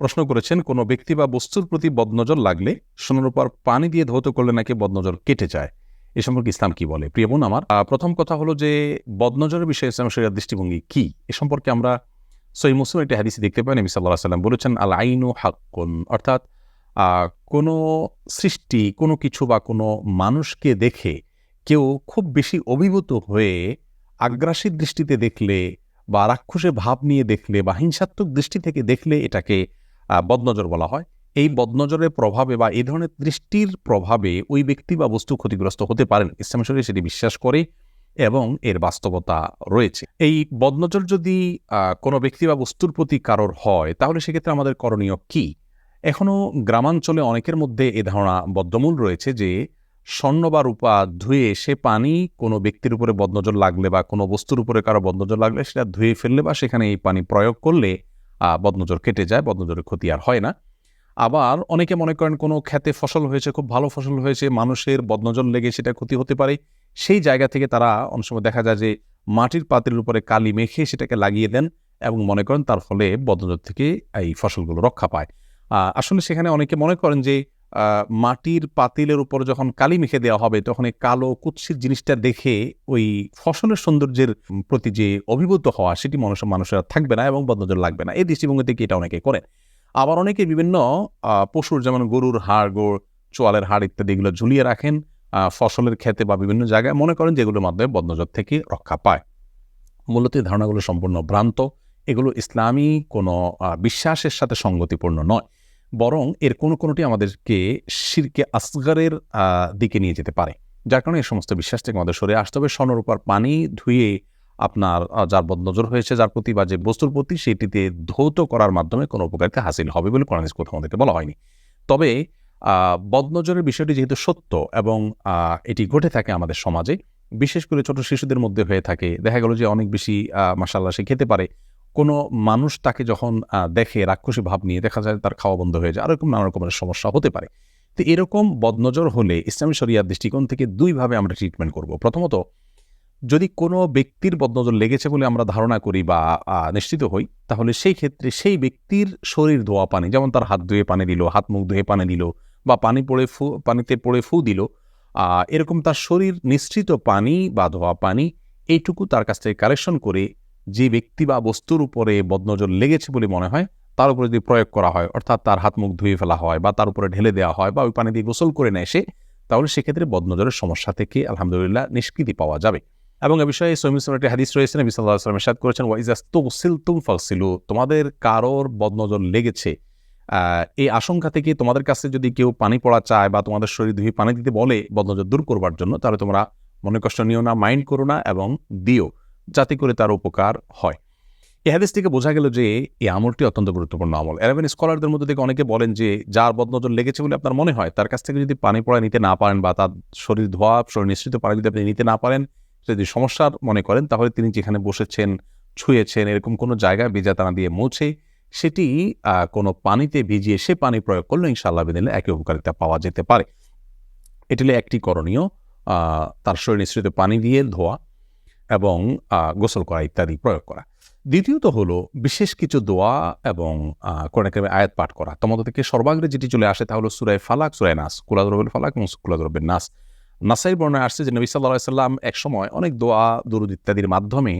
প্রশ্ন করেছেন, কোনো ব্যক্তি বা বস্তুর প্রতি বদনজর লাগলে সোনার উপর পানি দিয়ে ধৌত করলে নাকি বদনজর কেটে যায়? এ সম্পর্কে ইসলাম কি বলে? প্রিয় বোন আমার প্রথম কথা হলো যে বদনজরের বিষয়ে ইসলাম শরিয়ার দৃষ্টিভঙ্গি কি? এ সম্পর্কে আমরা সই মুসলিম একটি হাদিসে দেখতে পাই, নবী সাল্লাহ সাল্লাম বলেছেন আল আইনু হাক্কুন। অর্থাৎ কোনো সৃষ্টি, কোনো কিছু বা কোনো মানুষকে দেখে কেউ খুব বেশি অভিভূত হয়ে আগ্রাসী দৃষ্টিতে দেখলে বা রাক্ষসে ভাব নিয়ে দেখলে বা হিংসাত্মক দৃষ্টি থেকে দেখলে এটাকে বদনজর বলা হয়। এই বদনজরের প্রভাবে বা এই ধরনের দৃষ্টির প্রভাবে ওই ব্যক্তি বা বস্তু ক্ষতিগ্রস্ত হতে পারেন। ইসলাম শরীর সেটি বিশ্বাস করে এবং এর বাস্তবতা রয়েছে। এই বদনজর যদি কোনো ব্যক্তি বা বস্তুর প্রতি কারোর হয়, তাহলে সেক্ষেত্রে আমাদের করণীয় কি? এখনও গ্রামাঞ্চলে অনেকের মধ্যে এ ধারণা বদ্ধমূল রয়েছে যে, স্বর্ণ বা রূপা ধুয়ে সে পানি কোনো ব্যক্তির উপরে বদনজর লাগলে বা কোনো বস্তুর উপরে কারও বদনজর লাগলে সেটা ধুয়ে ফেললে বা সেখানে এই পানি প্রয়োগ করলে বদনজর কেটে যায়, বদনজরের ক্ষতি আর হয় না। আবার অনেকে মনে করেন কোনো খেতে ফসল হয়েছে, খুব ভালো ফসল হয়েছে, মানুষের বদনজর লেগে সেটা ক্ষতি হতে পারে। সেই জায়গা থেকে তারা অনেক সময় দেখা যায় যে মাটির পাত্রের উপরে কালি মেখে সেটাকে লাগিয়ে দেন এবং মনে করেন তার ফলে বদনজর থেকে এই ফসলগুলো রক্ষা পায়। আসলে সেখানে অনেকে মনে করেন যে মাটির পাতিলের উপর যখন কালি মেখে দেওয়া হবে, তখন এই কালো কুৎসিত জিনিসটা দেখে ওই ফসলের সৌন্দর্যের প্রতি যে অভিভূত হওয়া, সেটি মানুষের মানুষের থাকবে না এবং বদনজর লাগবে না। এই দৃষ্টিভঙ্গি থেকে এটা অনেকে করেন। আবার অনেকে বিভিন্ন পশুর যেমন গরুর হাড়, গোড়, চোয়ালের হাড় ইত্যাদি এগুলো ঝুলিয়ে রাখেন ফসলের ক্ষেতে বা বিভিন্ন জায়গায় মনে করেন যেগুলোর মাধ্যমে বদনজর থেকে রক্ষা পায়। মূলত ধারণাগুলো সম্পূর্ণ ভ্রান্ত। এগুলো ইসলামী কোনো বিশ্বাসের সাথে সঙ্গতিপূর্ণ নয়। বরং এর কোনো কোনোটি আমাদেরকে শিরকে আসগারের দিকে নিয়ে যেতে পারে। যার কারণে এই সমস্ত বিশ্বাস থেকে আমাদের সরে আসতে হবে। স্বর্ণর উপর পানি ধুয়ে আপনার যার বদনজর হয়েছে, যার প্রতি বা যে বস্তুর প্রতি সেটিতে ধৌত করার মাধ্যমে কোনো উপকারিতা হাসিল হবে বলে কোরআন কোথাও আমাদেরকে বলা হয়নি। তবে বদনজরের বিষয়টি যেহেতু সত্য এবং এটি ঘটে থাকে আমাদের সমাজে, বিশেষ করে ছোট শিশুদের মধ্যে হয়ে থাকে। দেখা গেল যে অনেক বেশি মাসাল্লাহ সে খেতে পারে। কোনো মানুষ তাকে যখন দেখে, রাক্ষসী ভাব নিয়ে দেখা যায় তার খাওয়া বন্ধ হয়ে যায় আর এরকম নানা রকমের সমস্যা হতে পারে। তো এরকম বদনজর হলে ইসলামী শরিয়ার দৃষ্টিকোণ থেকে দুইভাবে আমরা ট্রিটমেন্ট করব। প্রথমত, যদি কোনো ব্যক্তির বদনজর লেগেছে বলে আমরা ধারণা করি বা নিশ্চিত হই, তাহলে সেই ক্ষেত্রে সেই ব্যক্তির শরীর ধোয়া পানি, যেমন তার হাত ধুয়ে পানি দিল, হাত মুখ ধুয়ে পানি দিল বা পানি পড়ে ফু, পানিতে পড়ে ফু দিল এরকম তার শরীর নিশ্চিত পানি বা ধোয়া পানি, এইটুকু তার কাছ থেকে কালেকশন করে যে ব্যক্তি বা বস্তুর উপরে বদনজর লেগেছে বলে মনে হয়, তার উপরে যদি প্রয়োগ করা হয়, অর্থাৎ তার হাত মুখ ধুয়ে ফেলা হয় বা তার উপরে ঢেলে দেওয়া হয় বা ওই পানি দিয়ে গোসল করে নেয় সে, তাহলে সেক্ষেত্রে বদনজরের সমস্যা থেকে আলহামদুলিল্লাহ নিষ্কৃতি পাওয়া যাবে। এবং এ বিষয়ে সৈমিসলাম একটি হাদিস রয়েছে, নবী সাল্লাহ আসলাম সাদ করেছেন ওয়াইজাস তুসিল তুম ফাসিলু তোমাদের কারোর বদনজর লেগেছে এই আশঙ্কা থেকে তোমাদের কাছে যদি কেউ পানি পড়া চায় বা তোমাদের শরীর ধুয়ে পানি দিতে বলে বদনজর দূর করবার জন্য, তাহলে তোমরা মনে কষ্ট নিও না, মাইন্ড করো না এবং দিও। যাতে করে তার উপকার হয়। এই হাদিস থেকে বোঝা গেল যে এই আমলটি অত্যন্ত গুরুত্বপূর্ণ আমল। অ্যারাবিয়ান স্কলারদের মধ্যে থেকে অনেকে বলেন যে যার বদনজর লেগেছে বলে আপনার মনে হয়, তার কাছ থেকে যদি পানি পড়া নিতে না পারেন বা তার শরীর ধোয়া, শরীর নিশ্চিত পানি যদি আপনি নিতে না পারেন, যদি সমস্যার মনে করেন, তাহলে তিনি যেখানে বসেছেন, ছুঁয়েছেন, এরকম কোনো জায়গায় বেজাতানা দিয়ে মুছে, সেটি কোনো পানিতে ভিজিয়ে সে পানি প্রয়োগ করলে ইনশাআল্লাহ বিদিলে একই উপকারিতা পাওয়া যেতে পারে। এটি একটি করণীয় তার শরীর নিঃসৃত পানি দিয়ে ধোয়া। এবং গোসল করা ইত্যাদি প্রয়োগ করা। দ্বিতীয়ত হলো বিশেষ কিছু দোয়া এবং কোরআন আয়াত পাঠ করা। তোমাদের থেকে সর্বাগ্রে যেটি চলে আসে তা হলো সুরায় ফালাক সুরায় নাস। কুলাদরবের ফালাক এবং কুলাদরবের নাস। নাসাই বর্ণায় আসছে যে নবী সাল্লাহ সাল্লাম এক সময় অনেক দোয়া, দুরুদ ইত্যাদির মাধ্যমে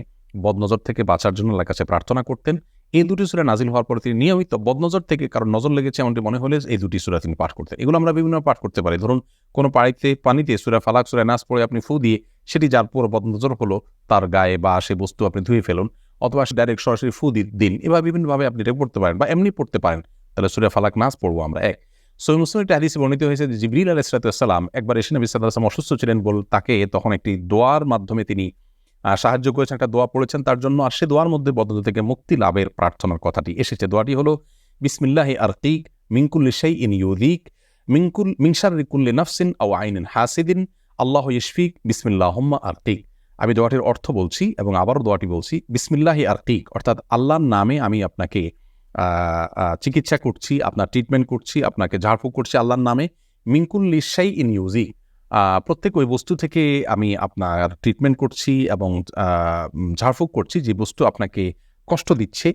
বদনজর থেকে বাঁচার জন্য আল্লাহর কাছে প্রার্থনা করতেন। এই দুটি সুরা নাজিল হওয়ার পরে তিনি নিয়মিত বদনজর থেকে কারণ নজর লেগেছে এমনটি মনে হলে এই দুটি সুরা তিনি পাঠ করতেন। এগুলো আমরা বিভিন্ন পাঠ করতে পারি। ধরুন, কোনো পানিতে পানিতে সুরা ফালাক, সুরা নাস পড়ে আপনি ফু দিয়ে সেটি যার পর বদনজর হলো, তার গায়ে বা সে বস্তু আপনি ধুয়ে ফেলুন অথবা ডাইরেক্ট সরাসরি ফু দিন। এবার বিভিন্নভাবে আপনি এটা পড়তে পারেন বা এমনি পড়তে পারেন। তাহলে সুরা ফালাক নাস পড়ব আমরা এক। সৈ মুসলিম একটা হাদিসে বর্ণিত হয়েছে যে জিবরিল আলাইসালাম একবার এসে নবী সাল্লাম অসুস্থ ছিলেন বল তাকে তখন একটি দোয়ার মাধ্যমে তিনি সাহায্য করেছেন, একটা দোয়া পড়েছেন তার জন্য। আর সে দোয়ার মধ্যে বদল থেকে মুক্তি লাভের প্রার্থনার কথাটি এসেছে। দোয়াটি হলো, বিসমিল্লাহি আরকিক মিঙ্কুল্লি সেই ইন ইউদিক মিঙ্কুল মিংসারি কুল্লি নাফসিন আও আইনিন হাসিদিন আল্লাহ ইশফিক, বিসমিল্লাহম্মা আরকিক আমি দোয়াটির অর্থ বলছি এবং আবারও দোয়াটি বলছি, বিসমিল্লাহি আরকিক অর্থাৎ আল্লাহর নামে আমি আপনাকে চিকিৎসা করছি, আপনার ট্রিটমেন্ট করছি, আপনাকে ঝাড়ফুঁক করছি আল্লাহর নামে। মিঙ্কুল লিসাই ইন ইউজি প্রত্যেক ওই বস্তু থেকে আমি আপনার ট্রিটমেন্ট করছি এবং ঝাড়ফুঁক করছি, যে বস্তু আপনাকে কষ্ট দিচ্ছে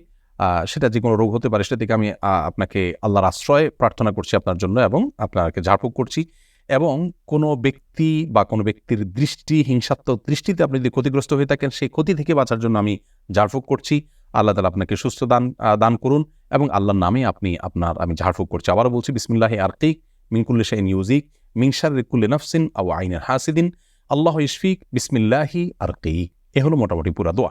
সেটা যে কোনো রোগ হতে পারে, সেটা থেকে আমি আপনাকে আল্লাহর আশ্রয় প্রার্থনা করছি আপনার জন্য এবং আপনাকে ঝাড়ফুঁক করছি। এবং কোনো ব্যক্তি বা কোনো ব্যক্তির দৃষ্টি, হিংসাত্মক দৃষ্টিতে আপনি যদি ক্ষতিগ্রস্ত হয়ে থাকেন, সেই ক্ষতি থেকে বাঁচার জন্য আমি ঝাড়ফুঁক করছি। আল্লাহ তালা আপনাকে সুস্থ দান দান করুন এবং আল্লাহর নামে আপনি আপনার, আমি ঝাড়ফুঁক করছি। আবারও বলছি, বিসমিল্লাহ আর্তিক মিনকুল্লি শাইন ইউজিক মিনসার রিকুল্লি নফসিন আইনের হাসিদিন। আল্লাহ ইশফিক, বিসমিল্লাহি আর্তিক এ হলো মোটামুটি পুরা দোয়া।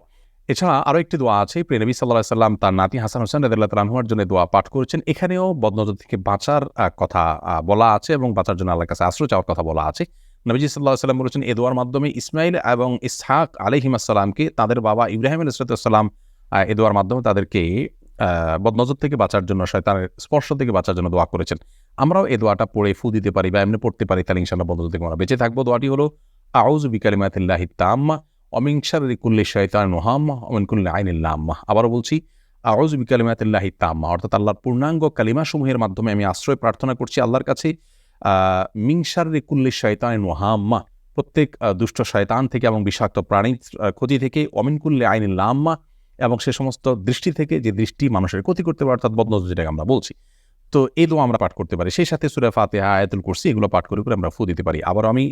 এছাড়া আরও একটি দোয়া আছে, প্রিয় নবী সাল্লাহ সাল্লাম তার নাতি হাসান হোসেন রাদিল্লাহ তালাহুয়ার জন্য দোয়া পাঠ করেছেন। এখানেও বদনজর থেকে বাঁচার কথা বলা আছে এবং বাঁচার জন্য আল্লাহর কাছে আশ্রয় চাওয়ার কথা বলা আছে। নবীজি সাল্লাহ সাল্লাম বলেছেন, এ দোয়ার মাধ্যমে ইসমাইল এবং ইসহাক আলহিমাসাল্লামকে তাদের বাবা ইব্রাহিম আলাইসালাম এ দোয়ার মাধ্যমে তাদেরকে বদনজর থেকে বাঁচার জন্য, শয়তানের স্পর্শ থেকে বাঁচার জন্য দোয়া করেছেন। আমরাও এই দোয়াটা পড়ে ফু দিতে পারি বা এমনি পড়তে পারি, তাহলে ইনশাল্লাহ বদনজর থেকে আমরা বেঁচে থাকব। দোয়াটি হলো আউজ বিকালিমাতিল্লাহি তাম্মা অমিংসার কুল্লি শয়তান নোহাম্মা অমিনকুল্লি আইনিল্লাম্মা আবারও বলছি আউজ বিকালিমাতিল্লাহি তাম্মা অর্থাৎ আল্লাহর পূর্ণাঙ্গ কালিমাসমূহের মাধ্যমে আমি আশ্রয় প্রার্থনা করছি আল্লাহর কাছে মিংসার কুল্লি শয়তান মোহাম্মা প্রত্যেক দুষ্ট শয়তান থেকে এবং বিষাক্ত প্রাণীর ক্ষতি থেকে অমিনকুল্লি আইনিল্লাম্মা এবং সে সমস্ত দৃষ্টি থেকে যে দৃষ্টি মানুষের ক্ষতি করতে পারে, অর্থাৎ বদনজর যেটাকে আমরা বলছি। তো এই দোয়া আমরা পাঠ করতে পারি। সেই সাথে সুরে ফাতেহা, আয়াতুল কুরসি এগুলো পাঠ করে করে আমরা ফু দিতে পারি। আবার আমি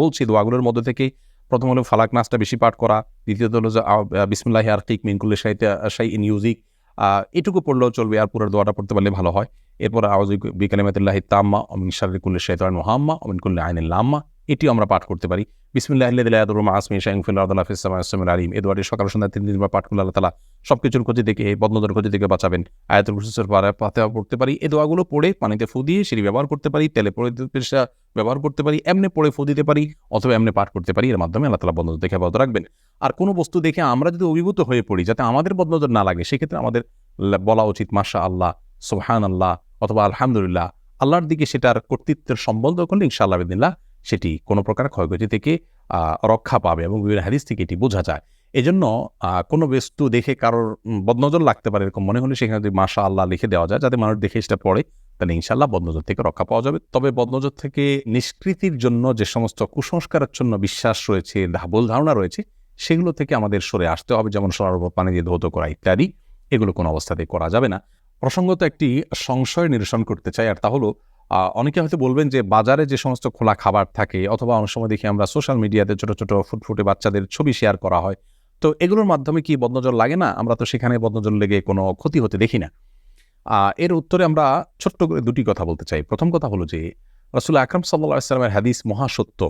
বলছি দোয়াগুলোর মধ্যে থেকে প্রথম হলো ফালাক নাচটা বেশি পাঠ করা, দ্বিতীয়ত হলো যে বিসমুল্লাহ আর কিক মিনকুল্লি সাহিত্য শাই ইন ইউজিক এটুকু পড়লেও চলবে, আর পুরো দোয়াটা পড়তে পারলে ভালো হয়। এরপর আওয়াজ বিকালিমাতুল্লাহ তাম্মা অমিন শারিকুল্লি শৈতান মোহাম্মা অমিন কুল্লি আইনুল লাম্মা। এটিও আমরা পাঠ করতে পারি। বিসমিল্লাহ আলিম। এ দোয়াটি সকাল সন্ধ্যা তিন দিন পাঠ করলে আল্লাহ তালা সব কিছুর ক্ষতি থেকে বদনদের ক্ষতি থেকে বাঁচাবেন। আয়াতুল কুরসির পারে পাতে পড়তে পারি। এই দোয়াগুলো পড়ে পানিতে ফু দিয়ে সিঁড়ি ব্যবহার করতে পারি, তেলে পড়ে ব্যবহার করতে পারি, এমনি পড়ে ফু দিতে পারি, অথবা এমনি পাঠ করতে পারি। এর মাধ্যমে আল্লাহ তালা বদনজর দেখে হেফাজত রাখবেন। আর কোনো বস্তু দেখে আমরা যদি অভিভূত হয়ে পড়ি, যাতে আমাদের বদনজর না লাগে, সেক্ষেত্রে আমাদের বলা উচিত মাশা আল্লাহ সোহান আল্লাহ অথবা আলহামদুলিল্লাহ। আল্লাহর দিকে সেটার কর্তৃত্বের সম্বন্ধ করলে ইনশাআল্লাহ সেটি কোনো প্রকার ক্ষয়ক্ষতি থেকে রক্ষা পাবে এবং বিভিন্ন হাদিস থেকে এটি বোঝা যায়। এজন্য কোনো বস্তু দেখে কারোর বদনজর লাগতে পারে এরকম মনে হলে সেখানে যদি মাশা আল্লাহ লিখে দেওয়া যায়, যাতে মানুষ দেখে সেটা পড়ে, তাহলে ইনশাল্লাহ বদনজর থেকে রক্ষা পাওয়া যাবে। তবে বদনজর থেকে নিষ্কৃতির জন্য যে সমস্ত কুসংস্কারের জন্য বিশ্বাস রয়েছে ভুল ধারণা রয়েছে, সেগুলো থেকে আমাদের সরে আসতে হবে, যেমন সরার উপর পানি দিয়ে ধৌত করা ইত্যাদি, এগুলো কোনো অবস্থাতেই করা যাবে না। প্রসঙ্গত একটি সংশয় নিরসন করতে চাই, আর তা হলো অনেকে হয়তো বলবেন যে বাজারে যে সমস্ত খোলা খাবার থাকে অথবা অনেক সময় দেখি আমরা সোশ্যাল মিডিয়াতে ছোট ছোট ফুটফুটে বাচ্চাদের ছবি শেয়ার করা হয়। তো এগুলোর মাধ্যমে কি বদনজল লাগে না? আমরা তো সেখানে বদনজল লেগে কোনো ক্ষতি হতে দেখি না। এর উত্তরে আমরা ছোট্ট করে দুটি কথা বলতে চাই। প্রথম কথা হলো যে রসুল আকরম সাল্লা ইসলামের হাদিস মহাসত্য।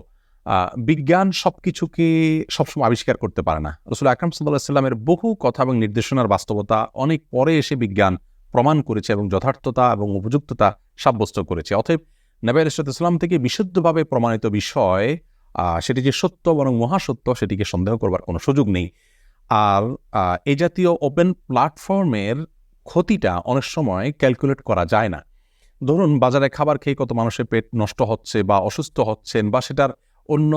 বিজ্ঞান সব কিছুকে সবসময় আবিষ্কার করতে পারে না। রসুল আকরম সাল্লাহ ইসলামের বহু কথা এবং নির্দেশনার বাস্তবতা অনেক পরে এসে বিজ্ঞান প্রমাণ করেছে এবং যথার্থতা এবং উপযুক্ততা সাব্যস্ত করেছে। অতএব নবী ইসলাম থেকে বিশুদ্ধভাবে প্রমাণিত বিষয় সেটি যে সত্য বরং মহাসত্য, সেটিকে সন্দেহ করবার কোনো সুযোগ নেই। আর এই জাতীয় ওপেন প্ল্যাটফর্মের ক্ষতিটা অনেক সময় ক্যালকুলেট করা যায় না। ধরুন, বাজারে খাবার খেয়ে কত মানুষের পেট নষ্ট হচ্ছে বা অসুস্থ হচ্ছেন বা সেটার অন্য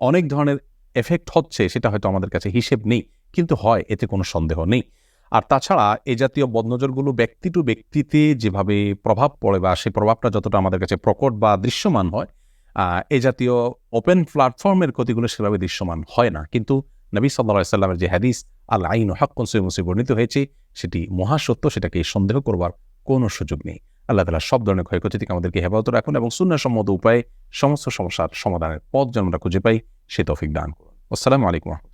অনেক ধরনের এফেক্ট হচ্ছে, সেটা হয়তো আমাদের কাছে হিসেব নেই। কিন্তু হয়, এতে কোনো সন্দেহ নেই। আর তাছাড়া এই জাতীয় বদনজরগুলো ব্যক্তি টু ব্যক্তিতে যেভাবে প্রভাব পড়ে বা সেই প্রভাবটা যতটা আমাদের কাছে প্রকট বা দৃশ্যমান হয় এ জাতীয় ওপেন প্ল্যাটফর্মের ক্ষতিগুলো সেভাবে দৃশ্যমান হয় না। কিন্তু নবী সাল্লা সাল্লামের যে হাদিস আল আইন হক মুসি বর্ণিত হয়েছে, সেটি মহাসত্য, সেটাকে সন্দেহ করবার কোনো সুযোগ নেই। আল্লাহ তালা সব ধরনের ক্ষয়ক্ষতি থেকে আমাদেরকে হেফাজত রাখুন এবং শূন্যসম্মত উপায়ে সমস্ত সমস্যার সমাধানের পথ যেন আমরা খুঁজে পাই, সে তৌফিক দান করুন। আসসালামু আলাইকুম।